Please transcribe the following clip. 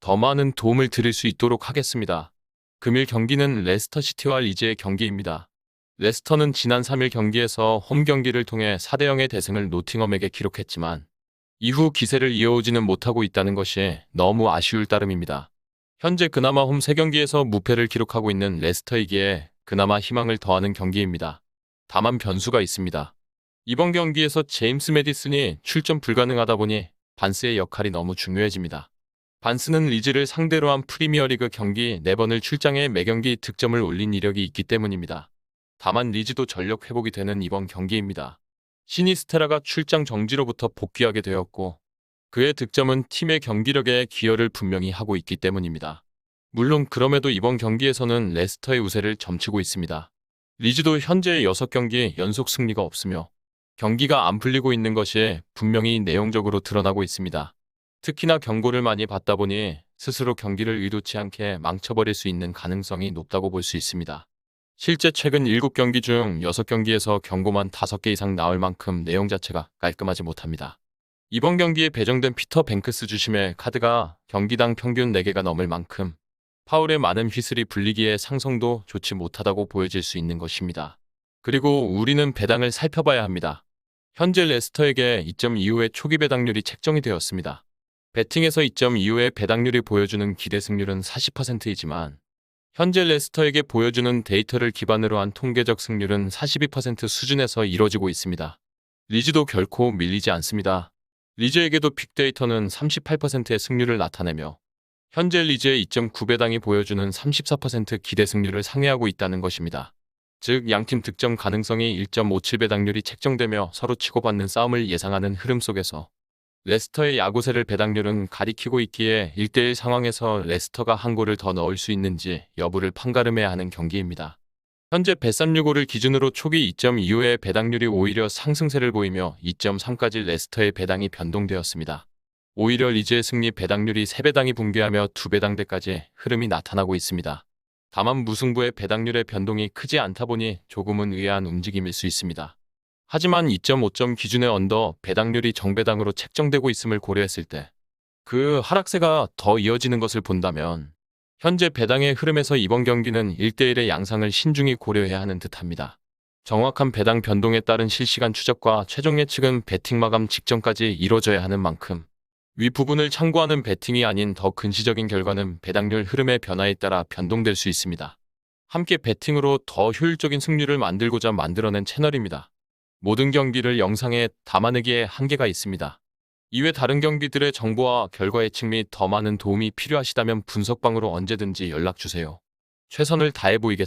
더 많은 도움을 드릴 수 있도록 하겠습니다. 금일 경기는 레스터시티와 리즈의 경기입니다. 레스터는 지난 3일 경기에서 홈 경기를 통해 4대 0의 대승을 노팅엄에게 기록했지만 이후 기세를 이어오지는 못하고 있다는 것이 너무 아쉬울 따름입니다. 현재 그나마 홈 3경기에서 무패를 기록하고 있는 레스터이기에 그나마 희망을 더하는 경기입니다. 다만 변수가 있습니다. 이번 경기에서 제임스 메디슨이 출전 불가능하다 보니 반스의 역할이 너무 중요해집니다. 반스는 리즈를 상대로 한 프리미어리그 경기 4번을 출장해 매경기 득점을 올린 이력이 있기 때문입니다. 다만 리즈도 전력 회복이 되는 이번 경기입니다. 시니스테라가 출장 정지로부터 복귀하게 되었고 그의 득점은 팀의 경기력에 기여를 분명히 하고 있기 때문입니다. 물론 그럼에도 이번 경기에서는 레스터의 우세를 점치고 있습니다. 리즈도 현재 6경기 연속 승리가 없으며 경기가 안 풀리고 있는 것이 분명히 내용적으로 드러나고 있습니다. 특히나 경고를 많이 받다 보니 스스로 경기를 의도치 않게 망쳐버릴 수 있는 가능성이 높다고 볼 수 있습니다. 실제 최근 7경기 중 6경기에서 경고만 5개 이상 나올 만큼 내용 자체가 깔끔하지 못합니다. 이번 경기에 배정된 피터 뱅크스 주심의 카드가 경기당 평균 4개가 넘을 만큼 파울의 많은 휘슬이 불리기에 상성도 좋지 못하다고 보여질 수 있는 것입니다. 그리고 우리는 배당을 살펴봐야 합니다. 현재 레스터에게 2점 이후에 초기 배당률이 책정이 되었습니다. 배팅에서 2점 이후에 배당률이 보여주는 기대 승률은 40%이지만 현재 레스터에게 보여주는 데이터를 기반으로 한 통계적 승률은 42% 수준에서 이뤄지고 있습니다. 리즈도 결코 밀리지 않습니다. 리즈에게도 빅데이터는 38%의 승률을 나타내며 현재 리즈의 2.9배당이 보여주는 34% 기대 승률을 상회하고 있다는 것입니다. 즉 양팀 득점 가능성이 1.57배당률이 책정되며 서로 치고받는 싸움을 예상하는 흐름 속에서 레스터의 야구세를 배당률은 가리키고 있기에 1대1 상황에서 레스터가 한 골을 더 넣을 수 있는지 여부를 판가름해야 하는 경기입니다. 현재 배365를 기준으로 초기 2점 이후에 배당률이 오히려 상승세를 보이며 2.3까지 레스터의 배당이 변동되었습니다. 오히려 리즈의 승리 배당률이 3배당이 붕괴하며 2배당대까지 흐름이 나타나고 있습니다. 다만 무승부의 배당률의 변동이 크지 않다 보니 조금은 의아한 움직임일 수 있습니다. 하지만 2.5점 기준의 언더 배당률이 정배당으로 책정되고 있음을 고려했을 때 그 하락세가 더 이어지는 것을 본다면 현재 배당의 흐름에서 이번 경기는 1대1의 양상을 신중히 고려해야 하는 듯합니다. 정확한 배당 변동에 따른 실시간 추적과 최종 예측은 배팅 마감 직전까지 이뤄져야 하는 만큼 위 부분을 참고하는 배팅이 아닌 더 근시적인 결과는 배당률 흐름의 변화에 따라 변동될 수 있습니다. 함께 배팅으로 더 효율적인 승률을 만들고자 만들어낸 채널입니다. 모든 경기를 영상에 담아내기에 한계가 있습니다. 이외 다른 경기들의 정보와 결과 예측 및 더 많은 도움이 필요하시다면 분석방으로 언제든지 연락 주세요. 최선을 다해 보이겠습니다.